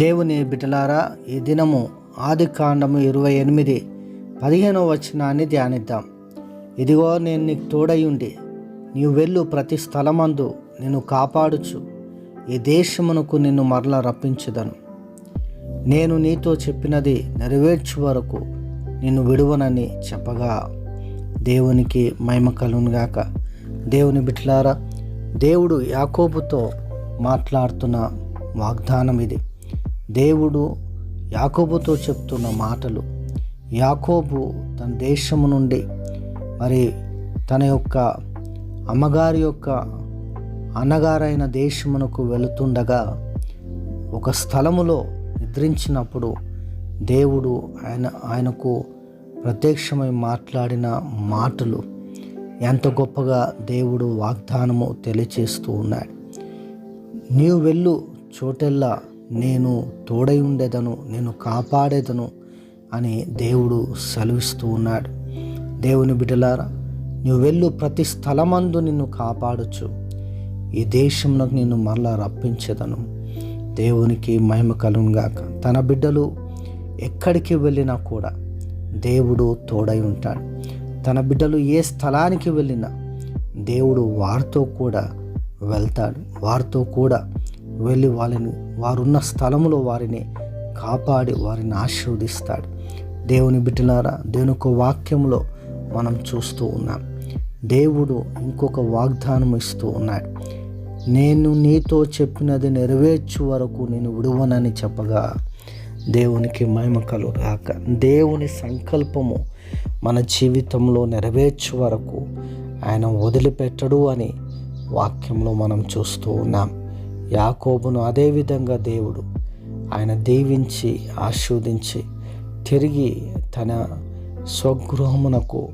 దేవుని బిడ్డలారా ఈ దినము ఆది కాండము ఇరవై ఎనిమిది పదిహేనవ వచనాన్ని ధ్యానిద్దాం. ఇదిగో నేను నీకు తోడయుండి నీవు వెళ్ళు ప్రతి స్థలమందు నిన్ను కాపాడుచు ఈ దేశమునకు నిన్ను మరల రప్పించుదను. నేను నీతో చెప్పినది నెరవేర్చు వరకు నిన్ను విడువనని చెప్పగా దేవునికి మహిమ కలుగునుగాక దేవుని బిట్లారా దేవుడు యాకోబుతో మాట్లాడుతున్న వాగ్దానం ఇది. దేవుడు యాకోబుతో చెప్తున్న మాటలు. యాకోబు తన దేశము నుండి మరి తన యొక్క అమ్మగారి యొక్క అన్నగారైన దేశమునకు వెళుతుండగా ఒక స్థలములో నిద్రించినప్పుడు దేవుడు ఆయన ఆయనకు ప్రత్యక్షమై మాట్లాడిన మాటలు ఎంత గొప్పగా దేవుడు వాగ్దానము తెలియచేస్తూ ఉన్నాడు. నీవు వెళ్ళు చోటెల్లా నేను తోడై ఉండేదను నేను కాపాడేదను అని దేవుడు సెలవిస్తూ ఉన్నాడు. దేవుని బిడ్డలారా నువ్వు వెళ్ళు ప్రతి స్థలమందు నిన్ను కాపాడచ్చు. ఈ దేశంలో నిన్ను మరలా రప్పించదను. దేవునికి మహిమ కలుగాక తన బిడ్డలు ఎక్కడికి వెళ్ళినా కూడా దేవుడు తోడై ఉంటాడు. తన బిడ్డలు ఏ స్థలానికి వెళ్ళినా దేవుడు వారితో కూడా వెళ్తాడు. వారితో కూడా వెళ్ళి వాళ్ళని వారున్న స్థలంలో వారిని కాపాడి వారిని ఆశీర్వదిస్తాడు. దేవుని బిడ్డలారా దేవుని ఒక వాక్యంలో మనం చూస్తూ ఉన్నాం. దేవుడు ఇంకొక వాగ్దానం ఇస్తూ ఉన్నాడు. నేను నీతో చెప్పినది నెరవేర్చు వరకు నేను విడువనని చెప్పగా దేవునికి మహిమకలు రాక దేవుని సంకల్పము మన జీవితంలో నెరవేర్చు వరకు ఆయన వదిలిపెట్టడు అని వాక్యంలో మనం చూస్తూ ఉన్నాం. యాకోబును అదేవిధంగా దేవుడు ఆయన దీవించి ఆశీర్వదించి తిరిగి తన స్వగృహమునకు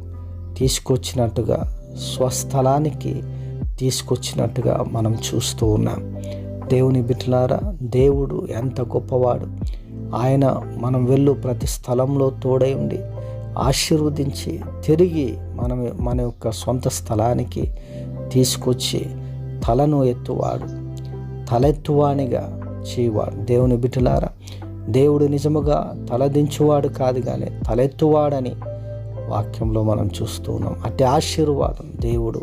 తీసుకొచ్చినట్టుగా స్వస్థలానికి తీసుకొచ్చినట్టుగా మనం చూస్తూ ఉన్నాం. దేవుని బిట్లారా దేవుడు ఎంత గొప్పవాడు. ఆయన మనం వెళ్ళు ప్రతి స్థలంలో తోడై ఉండి ఆశీర్వదించి తిరిగి మనం మన యొక్క సొంత స్థలానికి తీసుకొచ్చి తలను ఎత్తువాడు. తలెత్తువానిగా చేయవాడు. దేవుని బిడ్డలారా దేవుడు నిజముగా తలదించువాడు కాదు కానీ తలెత్తువాడని వాక్యంలో మనం చూస్తూ ఉన్నాం. అట్టి ఆశీర్వాదం దేవుడు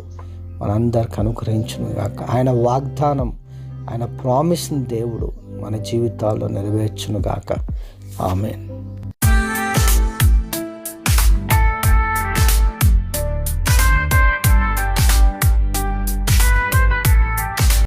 మనందరికి అనుగ్రహించును గాక. ఆయన వాగ్దానం ఆయన ప్రామిస్ని దేవుడు మన జీవితాల్లో నెరవేర్చును గాక. ఆమెన్.